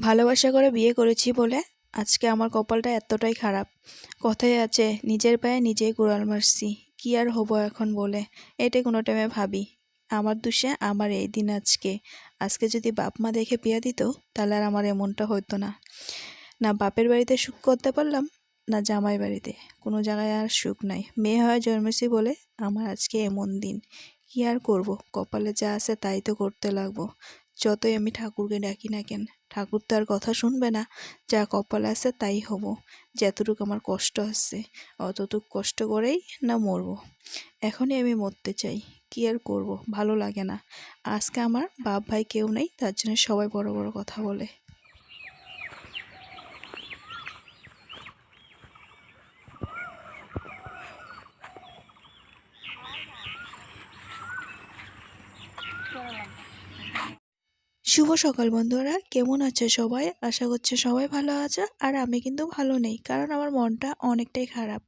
ভালোবাসা করে বিয়ে করেছি বলে আজকে আমার কপালটা এতটাই খারাপ। কথাই আছে, নিজের পায়ে নিজেই কুড়াল মারছি। কি আর হব এখন বলে? এটাই কোনো টাইমে ভাবি। আমার দোষে, আমার এই দিন আজকে। আজকে যদি বাপ মা দেখে বিয়ে দিত, তাহলে আর আমার এমনটা হতো না। না বাপের বাড়িতে সুখ করতে পারলাম, না জামাই বাড়িতে। কোনো জায়গায় আর সুখ নাই। মেয়ে হয়ে জন্মেছি বলে আমার আজকে এমন দিন। কি আর করব? কপালে যা আছে তাই তো করতে লাগবো। যতই আমি ঠাকুরকে ডাকি না কেন, ঠাকুর তো আর কথা শুনবে না, যা কপাল আছে তাই হব। যতটুক আমার কষ্ট আসছে অতটুক কষ্ট করেই না মরব। এখনই আমি মরতে চাই, কি আর করব? ভালো লাগে না। আজকে আমার বাপ ভাই কেউ নেই, তার জন্য সবাই বড় বড় কথা বলে। শুভ সকাল বন্ধুরা। কেমন আছে সবাই? আশা করছে সবাই ভালো আছে। আর আমি কিন্তু ভালো নেই, কারণ আমার মনটা অনেকটাই খারাপ।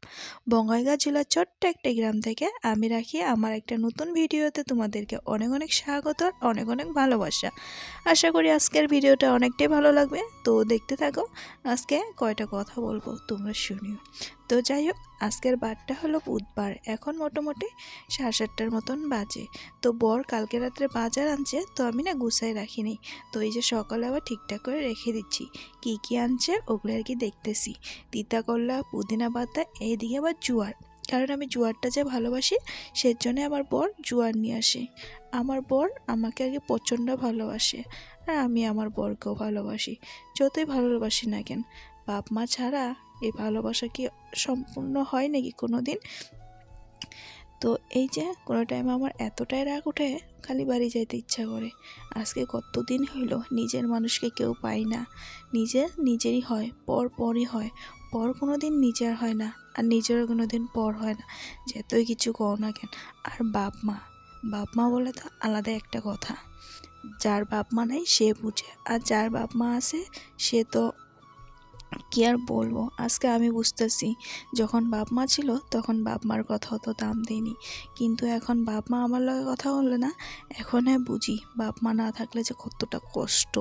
বঙ্গাইগাঁ জেলার ছোট্ট একটা গ্রাম থেকে আমি রাখি আমার একটা নতুন ভিডিওতে তোমাদেরকে অনেক অনেক স্বাগত, অনেক অনেক ভালোবাসা। আশা করি আজকের ভিডিওটা অনেকটাই ভালো লাগবে। তো দেখতে থাকো, আজকে কয়টা কথা বলব তোমরা শুনিও। তো যাই হোক, আজকের বারটা হলো বুধবার। এখন মোটামুটি সাড়ে সাতটার মতন বাজে। তো বর কালকে রাত্রে বাজার আনছে, তো আমি না গুছাই রাখিনি। তো এই যে সকালে আবার ঠিকঠাক করে রেখে দিচ্ছি। কি কি আনছে ওগুলো আর কি দেখতেছি। তিতা করলা, পুদিনা পাতা, এইদিকে আবার জুয়ার। কারণ আমি জুয়ারটা যে ভালোবাসি সের জন্য আমার বর জুয়ার নিয়ে আসে। আমার বর আমাকে কি প্রচণ্ড ভালোবাসে। আর আমি আমার বরকেও ভালোবাসি। যতই ভালোবাসি না কেন, বাপ মা ছাড়া এই ভালোবাসা কি সম্পূর্ণ হয় নাকি কোনো দিন তো এই যে কোনো টাইম আমার এতটাই রাগ উঠে, খালি বাড়ি যাইতে ইচ্ছা করে। আজকে কতদিন হইল নিজের মানুষকে কেউ পাই না। নিজে নিজেরই হয়, পর পরই হয়। পর কোনো দিন নিজের হয় না, আর নিজেরও কোনো দিন পর হয় না। যতই কিছু কও না কেন, আর বাপ মা বাপ মা বলে তো আলাদা একটা কথা। যার বাপ মা নাই সে বুঝে, আর যার বাপ মা আছে সে তো কি আর বলব? আজকে আমি বুঝতেছি। যখন বাপ মা ছিল, তখন বাপ মার কথা অত দাম দিইনি কিন্তু এখন বাপ মা আমার লগে কথা বললে না, এখন হ্যাঁ বুঝি বাপ মা না থাকলে যে কতটা কষ্ট।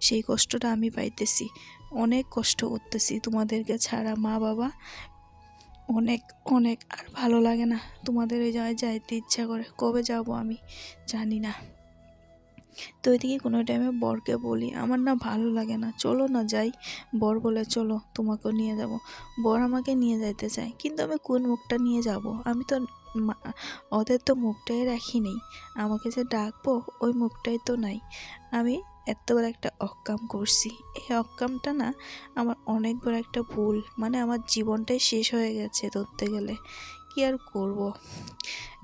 সেই কষ্টটা আমি পাইতেছি। অনেক কষ্ট করতেছি তোমাদেরকে ছাড়া মা বাবা অনেক অনেক। আর ভালো লাগে না তোমাদের ওই জায়গায় যাইতে ইচ্ছা করে। কবে যাব আমি জানি না। তো ওইদিকে কোনো টাইমে বরকে বলি, আমার না ভালো লাগে না, চলো না যাই। বর বলে, চলো, তোমাকেও নিয়ে যাব। বর আমাকে নিয়ে যাইতে চায়, কিন্তু আমি কোন মুখটা নিয়ে যাব? আমি তো ওদের তো মুখটাই রাখি নেই। আমাকে যে ডাকবো, ওই মুখটাই তো নাই। আমি এত বড় একটা অক্কাম করছি। এই অক্কামটা না আমার অনেক বড় একটা ভুল। মানে আমার জীবনটাই শেষ হয়ে গেছে ধরতে গেলে। কি আর করব।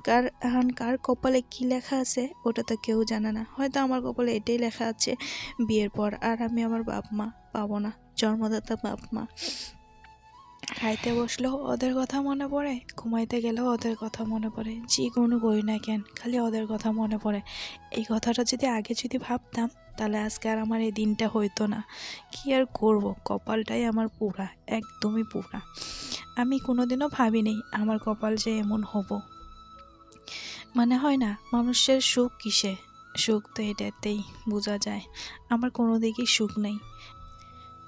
কার, এখন কার কপালে কি লেখা আছে, ওটা তো কেউ জানে না। হয়তো আমার কপালে এটাই লেখা আছে, বিয়ের পর। আর আমি আমার বাপ মা পাবো না, জন্মদাতা বাপ মা। খাইতে বসলেও ওদের কথা মনে পড়ে, ঘুমাইতে গেলেও ওদের কথা মনে পড়ে যে কোনো করি না কেন, খালি ওদের কথা মনে পড়ে। এই কথাটা যদি আগে যদি ভাবতাম, তাহলে আজকে আর আমার এই দিনটা হইতো না। কি আর করব? কপালটাই আমার পুরা, একদমই পুরা। আমি কোনোদিনও ভাবিনি আমার কপাল যে এমন হব। মানে হয় না, মানুষের সুখ কিসে সুখ তো এটাতেই বোঝা যায়। আমার কোনো দিকেই সুখ নেই।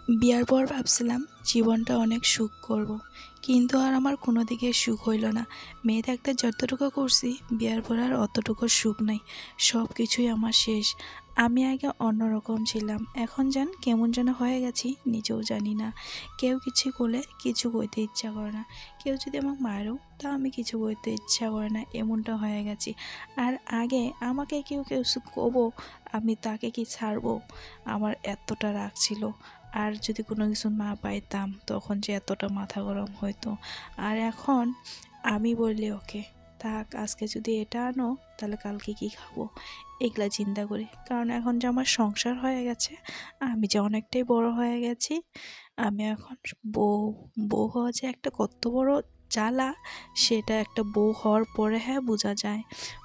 বিয়ার পর ভাবছিলাম জীবনটা অনেক সুখ করব। কিন্তু আর আমার কোনো দিকে সুখ হইল না। মেয়ে থাকতে যতটুকু করছি, বিয়ার পর আর অতটুকু সুখ নাই। সব কিছুই আমার শেষ। আমি আগে অন্যরকম ছিলাম। এখন যেন কেমন যেন হয়ে গেছি, নিজেও জানি না। কেউ কিছু করলে কিছু কইতে ইচ্ছা করে না। কেউ যদি আমাকে মারো, তা আমি কিছু কইতে ইচ্ছা করে না। এমনটা হয়ে গেছি। আর আগে আমাকে কেউ কেউ কবো আমি তাকে কি ছাড়বো? আমার এতটা রাগ ছিল। আর যদি কোনো কিছু না পাইতাম, তখন যে এতটা মাথা গরম হইতো। আর এখন আমি বললে, ওকে, থাক, আজকে যদি এটা আনো, তাহলে কালকে কি খাব? এগুলা চিন্তা করি। কারণ এখন যে আমার সংসার হয়ে গেছে, আমি যে অনেকটাই বড় হয়ে গেছি, আমি এখন বউ বউ হওয়া যে একটা কত বড় জ্বালা, সেটা একটা বউ হওয়ার পরে হ্যাঁ বোঝা যায়।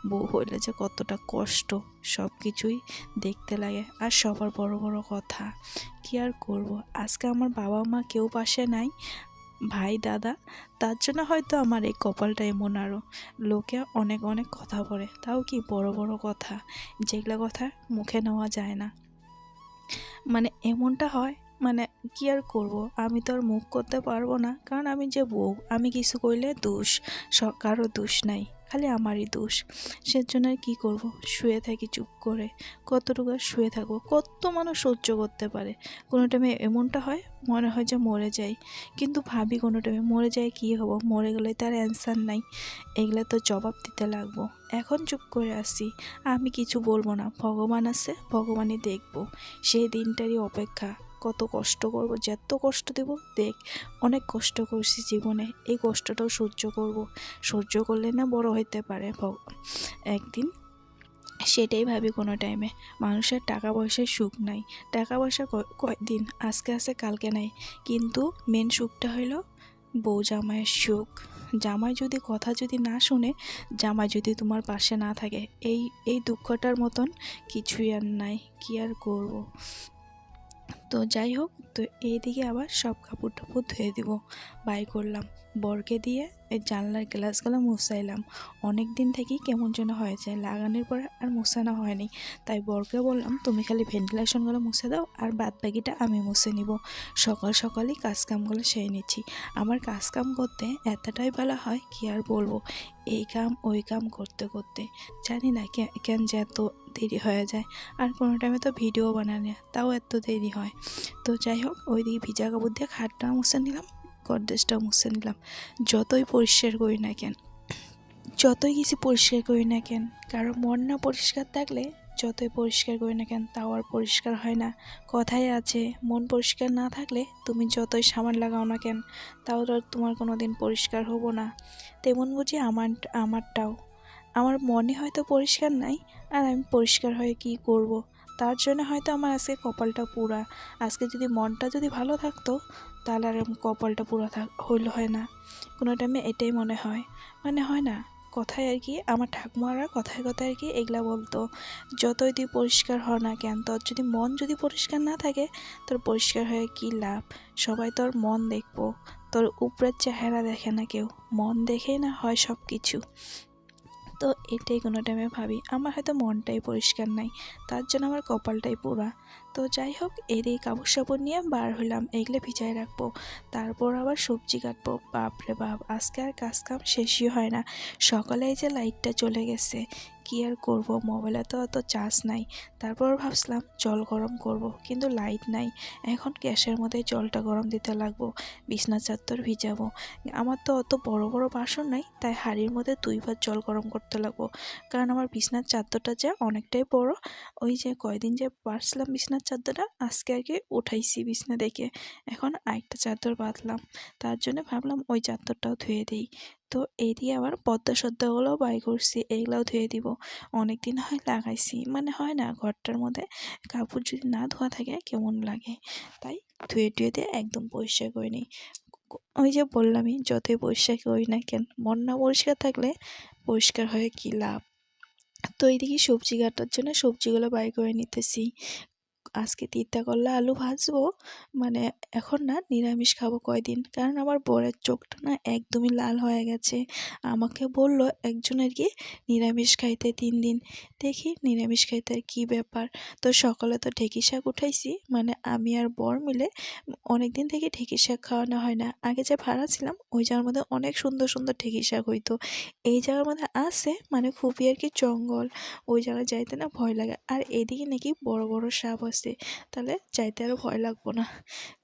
বউ হইলে যে কতটা কষ্ট সব কিছুই দেখতে লাগে। আর সবার বড় বড় কথা, কি আর করব? আজকে আমার বাবা মা কেউ পাশে নাই, ভাই, দাদা, তার জন্য হয়তো আমার এই কপালটা এমন আরও লোকে অনেক অনেক কথা বলে, তাও কি বড় বড় কথা? যেগুলো কথা মুখে নেওয়া যায় না। মানে এমনটা হয় মানে কি আর করব? আমি তো আর মুখ করতে পারব না। কারণ আমি যে বউ, আমি কিছু করলে দোষ। কারও দোষ নাই, খালি আমারই দোষ। সেজন্য আর কী করব? শুয়ে থাকি চুপ করে। কতটুকু আর শুয়ে থাকব? কত মানুষ সহ্য করতে পারে? কোনো টাইমে এমনটা হয়, মনে হয় যে মরে যাই। কিন্তু ভাবি কোনো টাইমে মরে যায় কী হব? মরে গেলে তার অ্যান্সার নাই। এগুলো তো জবাব দিতে লাগবো। এখন চুপ করে আসি আমি কিছু বলব না। ভগবান আছে, ভগবানই দেখব। সেই দিনটারই অপেক্ষা। কত কষ্ট করব, যত কষ্ট দেব, দেখ অনেক কষ্ট করছি জীবনে। এই কষ্টটাও সহ্য করব। সহ্য করলে না বড় হইতে পারে একদিন সেটাই ভাবি কোনো টাইমে মানুষের টাকা পয়সায় সুখ নাই। টাকা পয়সা ক- কয়দিন? আজকে আছে, কালকে নাই। কিন্তু মেন সুখটা হইল বউ জামাইয়ের সুখ। জামাই যদি কথা যদি না শুনে, জামাই যদি তোমার পাশে না থাকে, এই এই দুঃখটার মতন কিছুই আর নাই। কি আর করব? তো যাই হোক তো এইদিকে আবার সব কাপড় টাপড় ধুয়ে দিব। বাই করলাম। বরকে দিয়ে এই জানলার গ্লাসগুলো মুছাইলাম। অনেক দিন থেকেই কেমন যেন হয়েছে, লাগানোর পর আর মুছানো হয়নি। তাই বরকে বললাম, তুমি খালি ভেন্টিলেশনগুলো মুছে দাও আর বাদ বাকিটা আমি মুছে নিব। সকাল সকালই কাজকামগুলো সেরে নিচ্ছি। আমার কাজকাম করতে এতটাই ভালো হয়, কি আর বলব? এই কাম, ওই কাম করতে করতে। জানি না কেন যে এত দেরি হয়ে যায়। আর কোনো টাইমে তো ভিডিও বানানো তাও এত দেরি হয়। তো যাই হোক, ওইদিকে ভিজা কাপড় দিয়ে খাটটা মুছে নিলাম। গডরেজটাও মুছে নিলাম। যতই পরিষ্কার করি না কেন, যতই কিছু পরিষ্কার করি না কেন, কারও মন না পরিষ্কার থাকলে যতই পরিষ্কার করি না কেন, তাও আর পরিষ্কার হয় না। কথাই আছে, মন পরিষ্কার না থাকলে তুমি যতই সামান লাগাও না কেন, তাও আর তোমার কোনো দিন পরিষ্কার হব না। তেমন বুঝি আমার, আমারটাও। আমার মনে হয়তো পরিষ্কার নাই, আর আমি পরিষ্কার হয়ে কি করব। তার জন্য হয়তো আমার আজকে কপালটা পুরা। আজকে যদি মনটা যদি ভালো থাকতো তাহলে আর কপালটা পুরো হইল, হয় না। কোনো টাইমে এটাই মনে হয়। মানে হয় না, কথায় আর কি, আমার ঠাকুমারা কথায় কথায় আর কি এগুলা বলতো। যতই তুই পরিষ্কার হ না কেন, তোর যদি মন যদি পরিষ্কার না থাকে, তোর পরিষ্কার হয়ে কি লাভ? সবাই তোর মন দেখব। তোর উপরের চেহারা দেখে না কেউ। মন দেখেই না হয় সব কিছু তো এটাই কোনো টাইমে ভাবি। আমার হয়তো মনটাই পরিষ্কার নাই। তার জন্য আমার কপালটাই পোড়া তো যাই হোক এদিকে কাপড় সাপড় নিয়ে বার হলাম, এগুলো ভিজায় রাখব। তারপর আবার সবজি কাটবো। বাপরে বাপ, আজকে আর কাজ কাম শেষই হয় না। সকালে যে লাইটটা চলে গেছে, কি আর করব? মোবাইলে তো অত চার্জ নাই। তারপর ভাবছিলাম, জল গরম করব, কিন্তু লাইট নাই। এখন গ্যাসের মধ্যে জলটা গরম দিতে লাগবো, বিছনা চাদর ভিজাবো। আমার তো অত বড় বড় বাসন নাই, তাই হাঁড়ির মধ্যে দুইবার জল গরম করতে লাগবো। কারণ আমার বিছনার চাদরটা যে অনেকটাই বড়, ওই যে কয়দিন যে পারছিলাম বিছনার চাদরটা আজকে আগে উঠাইছি বিছনা দেখে। এখন আরেকটা চাদর বাঁধলাম। তার জন্য ভাবলাম ওই চাদরটাও ধুয়ে দিই। তো এই দিয়ে আবার পদ্মা সদ্মাগুলোও বাই করছি, এইগুলাও ধুয়ে দিব। অনেক দিন হয় লাগাইছি মানে হয় না ঘরটার মধ্যে কাপড় যদি না ধোয়া থাকে কেমন লাগে? তাই ধুয়ে টুয়ে দিয়ে একদম পরিষ্কার করে নিই। ওই যে বললামই, যতই পরিষ্কার করি না কেন, মন না পরিষ্কার থাকলে পরিষ্কার হয়ে কী লাভ? তো এইদিকে সবজি কাটার জন্য সবজিগুলো বাই করে নিতেছি। আজকে তিতা করলা, আলু ভাজবো মানে এখন না নিরামিষ খাব কয়দিন। কারণ আমার বরের চোখটা না একদমই লাল হয়ে গেছে। আমাকে বলল একজন আর কি নিরামিষ খাইতে তিন দিন। দেখি নিরামিষ খাইতে আর কী ব্যাপার। তো সকালে তো ঢেঁকি শাক উঠাইছি মানে আমি আর বর মিলে অনেক দিন থেকে ঢেঁকি শাক খাওয়ানো হয় না। আগে যে ভাড়া ছিলাম, ওই জায়গার মধ্যে অনেক সুন্দর সুন্দর ঢেঁকি শাক হইতো। এই জায়গার মধ্যে আছে মানে খুবই আর কি জঙ্গল। ওই জায়গায় যাইতে না ভয় লাগে। আর এদিকে নাকি বড় বড় সাপ আছে। তাহলে যাইতে আরও ভয় লাগবো না।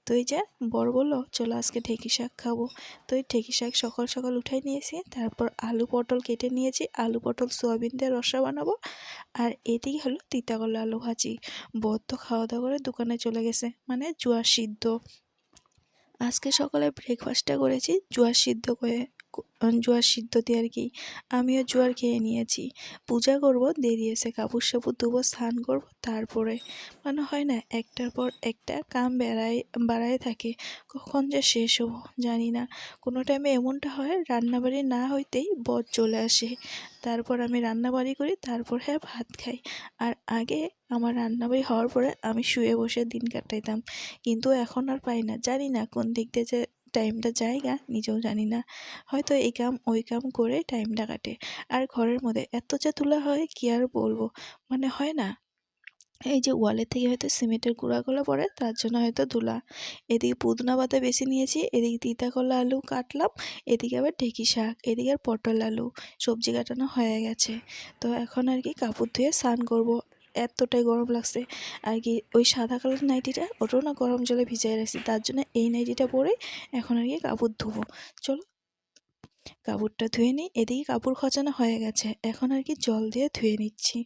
তো এই যে বড় বলল, চলো আজকে ঢেঁকি শাক খাব। তো এই ঢেঁকি শাক সকাল সকাল উঠাই নিয়েছি, তারপর আলু পটল কেটে নিয়েছি, আলু পটল, সোয়াবিন দিয়ে রসা বানাবো, আর এদিকে হলো তিতাকলা আলু ভাজি। বর তো খাওয়া দাওয়া করে দোকানে চলে গেছে মানে জোয়ার সিদ্ধ। আজকে সকালে ব্রেকফাস্টটা করেছি জোয়ার সিদ্ধ করে। জোয়ার সিদ্ধ দিয়ে আর কি। আমিও জোয়ার খেয়ে নিয়েছি। পূজা করব দেরি এসে কাপড় সাপড় ধুবো স্নান করব, তারপরে মানে হয় না, একটার পর একটা কাম বেড়ায় বাড়ায় থাকে, কখন যে শেষ হব জানি না। কোনো টাইমে এমনটা হয়, রান্নাবাড়ি না হইতেই বর চলে আসে। তারপর আমি রান্নাবাড়ি করি, তারপর হ্যাঁ ভাত খাই। আর আগে আমার রান্নাবাড়ি হওয়ার পরে আমি শুয়ে বসে দিন কাটাইতাম। কিন্তু এখন আর পাই না, জানি না কোন দিক দিয়ে যে টাইমটা জায়গা, নিজেও জানি না। হয়তো এই কাম, ওই কাম করে টাইমটা কাটে। আর ঘরের মধ্যে এত যে তোলা হয়, কি আর বলব? মানে হয় না। এই যে ওয়ালের থেকে হয়তো সিমেন্টের গুঁড়াগুলো পড়ে, তার জন্য হয়তো ধুলা। এদিকে পুদিনা পাতা বেশি নিয়েছি, এদিকে তিতা কলা আলু কাটলাম, এদিকে আবার ঢেঁকি শাক, এদিকে আর পটল আলু। সবজি কাটানো হয়ে গেছে। তো এখন আর কি কাপড় ধুয়ে স্নান করব। এতটাই গরম লাগছে। আর কি ওই সাদা কালার নাইটিটা ওটাও না গরম জলে ভিজাই রাখছি, তার জন্য এই নাইটিটা পরে এখন আর কি কাপড় ধুবো। চলো কাপড়টা ধুয়ে নিই, এদিকে কাপড় খচানো হয়ে গেছে। এখন আর কি জল দিয়ে ধুয়ে নিচ্ছি।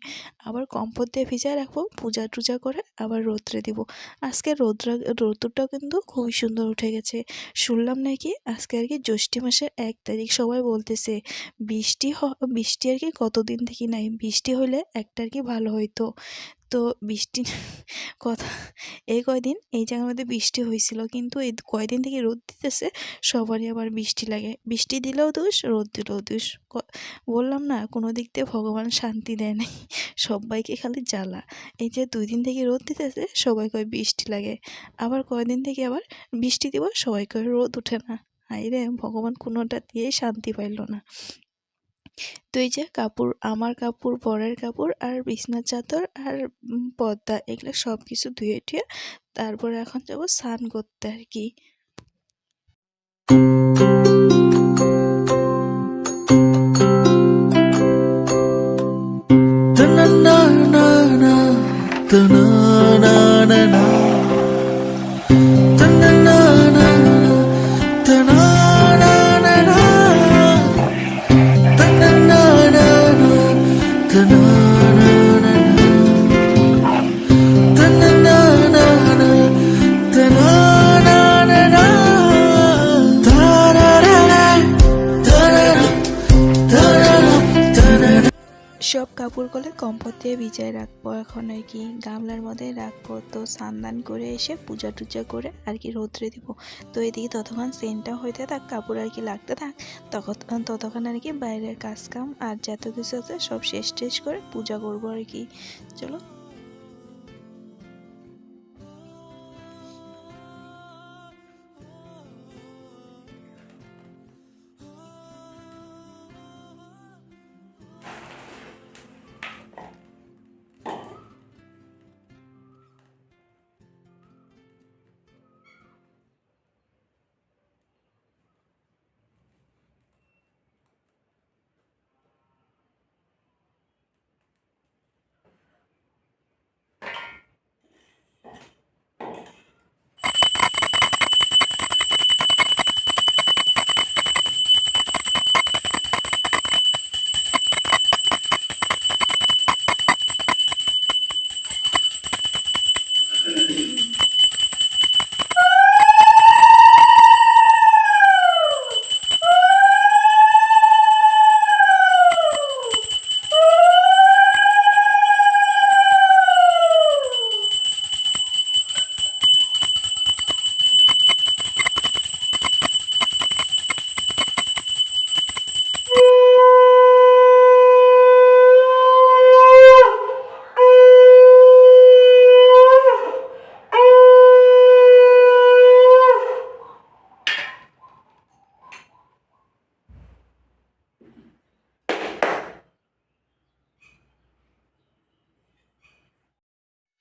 আবার কম্পোট দিয়ে ভিজায় রাখব, পূজা টুজা করে আবার রোদ্রে দিব। আজকে রৌদ্র রোদ্রটাও কিন্তু খুবই সুন্দর উঠে গেছে। শুনলাম নাকি আজকে আর কি জ্যৈষ্ঠী মাসের এক তারিখ সবাই বলতেছে, বৃষ্টি বৃষ্টি আর কি কতদিন থেকে নাই? বৃষ্টি হলে একটা আর কি ভালো হইতো। তো বৃষ্টি কথা। এই কয়দিন এই জায়গার মধ্যে বৃষ্টি হয়েছিল, কিন্তু এই কয়দিন থেকে রোদ দিতেছে, সবারই আবার বৃষ্টি লাগে। বৃষ্টি দিলেও দোষ, রোদ দিলেও দোষ। বললাম না, কোনো দিক দিয়ে ভগবান শান্তি দেয় নাই, সবাইকে খালি জ্বালা। এই যে দুই দিন থেকে রোদ দিতেছে, সবাই কয় বৃষ্টি লাগে। আবার কয়দিন থেকে আবার বৃষ্টি দিব, সবাই কয় রোদ ওঠে না। হাই রে, ভগবান কোনোটা দিয়েই শান্তি পাইল না। তো এই যে কাপড়, আমার কাপড়, বরের কাপড় আর বিছনার চাদর আর পর্দা, এগুলো সব কিছু ধুয়ে টুয়ে তারপর এখন যাব স্নান করতে আর কি। সব কাপড়গুলো কম্পর দিয়ে ভিজায় রাখব। এখন আর কি, গামলার মধ্যে রাখব। তো সান্দান করে এসে পূজা টুজা করে আর কি রৌদ্রে দিব। তো এদিকে ততক্ষণ সেন্টটা হইতে থাক, কাপড় আর কি লাগতে থাক, তখন, ততক্ষণ আর কি বাইরের কাজ কাম আর যত কিছু আছে সব শেষ টেস করে পূজা করব আর কি। চলো।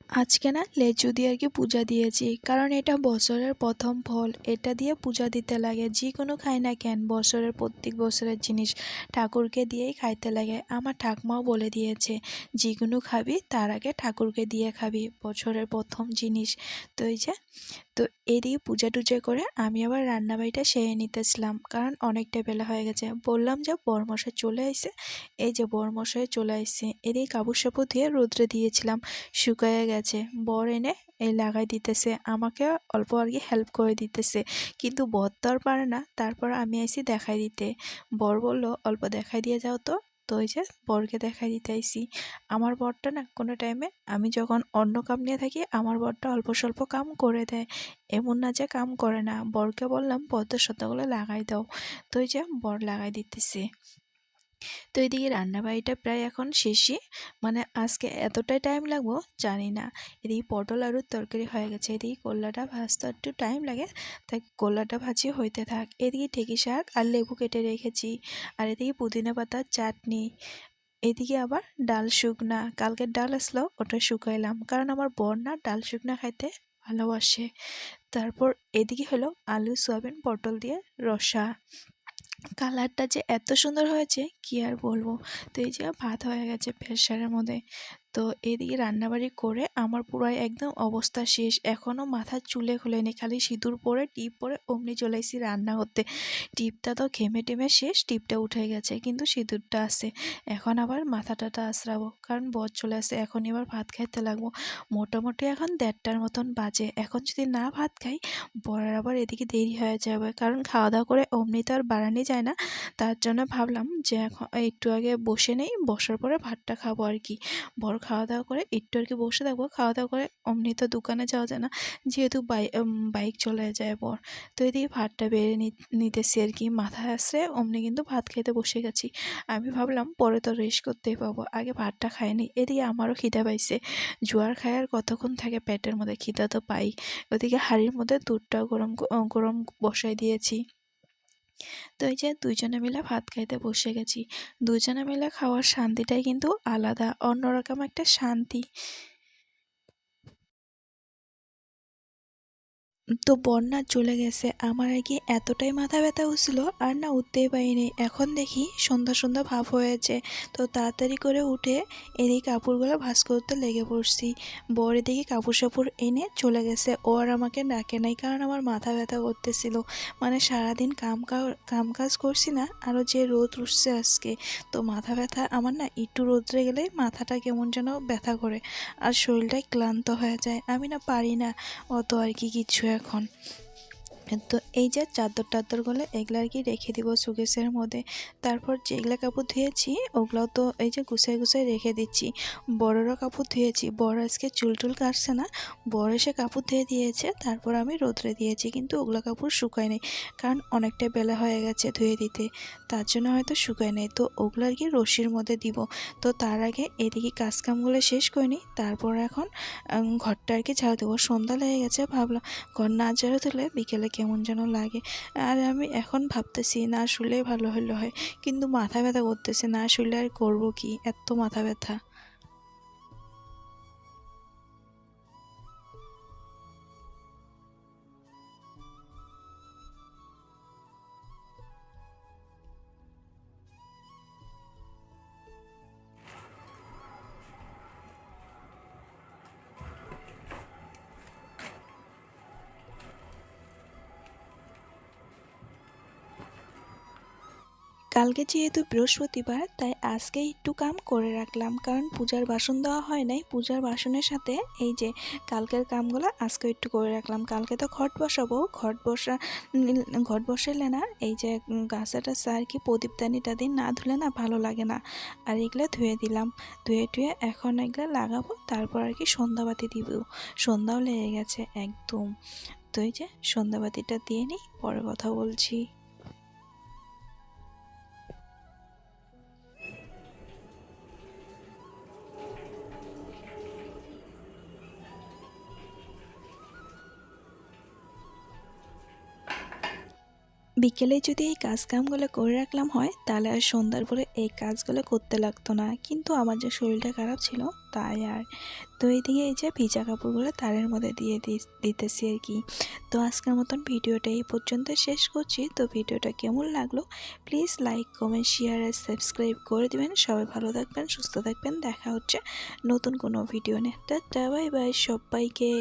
আজকে না লেচু দিয়ে আর কি পূজা দিয়েছি। কারণ এটা বছরের প্রথম ফল, এটা দিয়ে পূজা দিতে লাগে। যে কোনো খাই না কেন, বছরের প্রত্যেক বছরের জিনিস ঠাকুরকে দিয়েই খাইতে লাগে। আমার ঠাকমাও বলে দিয়েছে যে কোনো খাবি, তার আগে ঠাকুরকে দিয়ে খাবি বছরের প্রথম জিনিস। তো এই যে, তো এদিকে পূজা টুজা করে আমি আবার রান্নাবাড়িটা সেরে নিতেছিলাম। কারণ অনেকটা বেলা হয়ে গেছে। বললাম যে, বরমশাই চলে আসছে এই যে, বরমশাই চলে আসছে এদিকে কাপড় সাপড় ধুয়ে রোদ্রে দিয়েছিলাম, শুকায় গেছে। বর এনে এই লাগাই দিতেছে। আমাকে অল্প আর কি হেল্প করে দিতেছে। কিন্তু বর তো আর পারে না তারপর আমি আইসি দেখাই দিতে। বর বলল, অল্প দেখাই দিয়ে যাও তো। তো ওই যে বরকে দেখাই দিতে আইসি আমার বরটা না, কোনো টাইমে আমি যখন অন্য কাম নিয়ে থাকি আমার বরটা অল্প স্বল্প কাম করে দেয় এমন না যে কাম করে না। বরকে বললাম, পদ্ম সত্তাগুলো লাগাই দাও। তো ওই যে বর লাগাই দিতেছে। তো এদিকে রান্নাবাড়িটা প্রায় এখন শেষই। মানে আজকে এতটাই টাইম লাগবো জানি না। এদিকে পটল আলুর তরকারি হয়ে গেছে। এদিকে কল্লাটা ভাজতে একটু টাইম লাগে, তাই কল্লাটা ভাজি হইতে থাক। এদিকে ঠেকি শাক আর লেবু কেটে রেখেছি। আর এদিকে পুদিনা পাতার চাটনি। এদিকে আবার ডাল শুকনা। কালকের ডাল আসলো, ওটা শুকাইলাম। কারণ আমার না ডাল শুকনা খাইতে ভালোবাসে। তারপর এদিকে হলো আলু, সয়াবিন, পটল দিয়ে রসা। কালারটা যে এত সুন্দর হয়েছে, কি আর বলব? তো এই যে ভাত হয়ে গেছে প্রেশারের মধ্যে। তো এদিকে রান্নাবাড়ি করে আমার পুরো একদম অবস্থা শেষ। এখনও মাথার চুলে খুলেনি, খালি সিঁদুর পরে, টিপ পরে অমনি চলে রান্না করতে। টিপটা তো ঘেমে টেমে শেষ, টিপটা উঠে গেছে, কিন্তু সিঁদুরটা আছে। এখন আবার মাথাটাটা আশ্রাবো কারণ বর চলে আসে, এখন এবার ভাত খাইতে লাগবো। মোটামুটি এখন দেড়টার মতন বাজে। এখন যদি না ভাত খাই, বরের আবার এদিকে দেরি হয়ে যাবে, কারণ খাওয়া দাওয়া করে অমনি তো আর বাড়ানি যায় না। তার জন্য ভাবলাম যে এখন একটু আগে বসে নেই, বসার পরে ভাতটা খাব আর কি। বর খাওয়া দাওয়া করে, একটু আর কি বসে থাকব খাওয়া দাওয়া করে অমনি তো দোকানে যাওয়া যায় না, যেহেতু বাই বাইক চলে যায় বর। তো এদিকে ভাতটা বেড়ে নিতেছি আর কি, মাথায় আসছে অমনি কিন্তু ভাত খেতে বসে গেছি। আমি ভাবলাম পরে তো রেস্ট করতেই পাবো, আগে ভাতটা খাইনি, এদিকে আমারও খিদা পাইছে। জোয়ার খায় আর কতক্ষণ থাকে পেটের মধ্যে, খিদা তো পাই। ওদিকে হাঁড়ির মধ্যে দুধটাও গরম গরম বসাই দিয়েছি। তো এই যে দুইজনে মিলে ভাত খাইতে বসে গেছি। দুজনে মিলে খাওয়ার শান্তিটাই কিন্তু আলাদা, অন্যরকম একটা শান্তি। তো বন্যা চলে গেছে। আমার আগে এতটাই মাথা ব্যথা হচ্ছিল আর না উঠতেই পারিনি। এখন দেখি সন্ধ্যা সন্ধ্যা ভাব হয়েছে। তো তাড়াতাড়ি করে উঠে এদিকে কাপড়গুলো ভাস করতে লেগে পড়ছি। বর এদিকে কাপড় সাপড় এনে চলে গেছে। ও আর আমাকে ডাকে নাই, কারণ আমার মাথা ব্যথা করতেছিল। মানে সারাদিন কাম কাম কাজ করছি না আরও যে রোদ উঠছে আজকে। তো মাথা ব্যথা আমার না একটু রোদ্রে গেলে মাথাটা কেমন যেন ব্যথা করে, আর শরীরটাই ক্লান্ত হয়ে যায়। আমি না পারি না অত আর কি কিছু এখন। তো এই যে চাদর টাদরগুলো এগুলো আর কি রেখে দিব সুকেসের মধ্যে। তারপর যেগুলো কাপড় ধুয়েছি, ওগুলোও তো এই যে গুছাই গুছাই রেখে দিচ্ছি। বড়রও কাপড় ধুয়েছি বড় আজকে চুল টুল কাটছে না। বড় এসে কাপড় ধুয়ে দিয়েছে, তারপর আমি রোদ্রে দিয়েছি, কিন্তু ওগুলো কাপড় শুকায় নেই, কারণ অনেকটা বেলা হয়ে গেছে ধুয়ে দিতে। তার জন্য হয়তো শুকায় নেই, তো ওগুলো আর কি রশির মধ্যে দিব। তো তার আগে এদিকে কাজকামগুলো শেষ করিনি তারপর এখন ঘরটা আর কি ঝাড়ু দেবো। সন্ধ্যা লেগে গেছে, ভাবলাম ঘর না ঝাড়ু দিলে বিকেলে কেমন যেন লাগে। আর আমি এখন ভাবতেছি, না শুলে ভালো হলো হয়। কিন্তু মাথা ব্যথা করতেছে, না শুলে আর করব কি? এত মাথা ব্যথা। কালকে যেহেতু বৃহস্পতিবার, তাই আজকে একটু কাম করে রাখলাম। কারণ পূজার বাসন দেওয়া হয় নাই। পূজার বাসনের সাথে এই যে কালকের কামগুলো আজকে একটু করে রাখলাম। কালকে তো ঘট বসাবো। ঘট বসা ঘট বসাইলে না এই যে গাছাটা আর কি প্রদীপদানিটা দিন না ধুলে না ভালো লাগে না। আর এগুলো ধুয়ে দিলাম। ধুয়ে টুয়ে এখন এগুলো লাগাবো। তারপর আর কি সন্ধ্যাবাতি দিব। সন্ধ্যাও লেগে গেছে একদম। তো এই যে সন্ধ্যাবাতিটা দিয়ে নিই, পরে কথা বলছি। বিকেলে যদি এই কাজ কামগুলো করে রাখলাম হয়, তাহলে আর সন্ধ্যার পরে এই কাজগুলো করতে লাগতো না। কিন্তু আমার যে শরীরটা খারাপ ছিল, তাই আর। তো এইদিকে এই যে ভিজা কাপড়গুলো তারের মধ্যে দিয়ে দিতেছি আর কি। তো আজকের মতন ভিডিওটা এই পর্যন্ত শেষ করছি। তো ভিডিওটা কেমন লাগল প্লিজ লাইক কমেন্ট শেয়ার আর সাবস্ক্রাইব করে দেবেন। সবাই ভালো থাকবেন, সুস্থ থাকবেন। দেখা হচ্ছে নতুন কোনো ভিডিও নিয়ে। টাটা বাই বাই সবাইকে।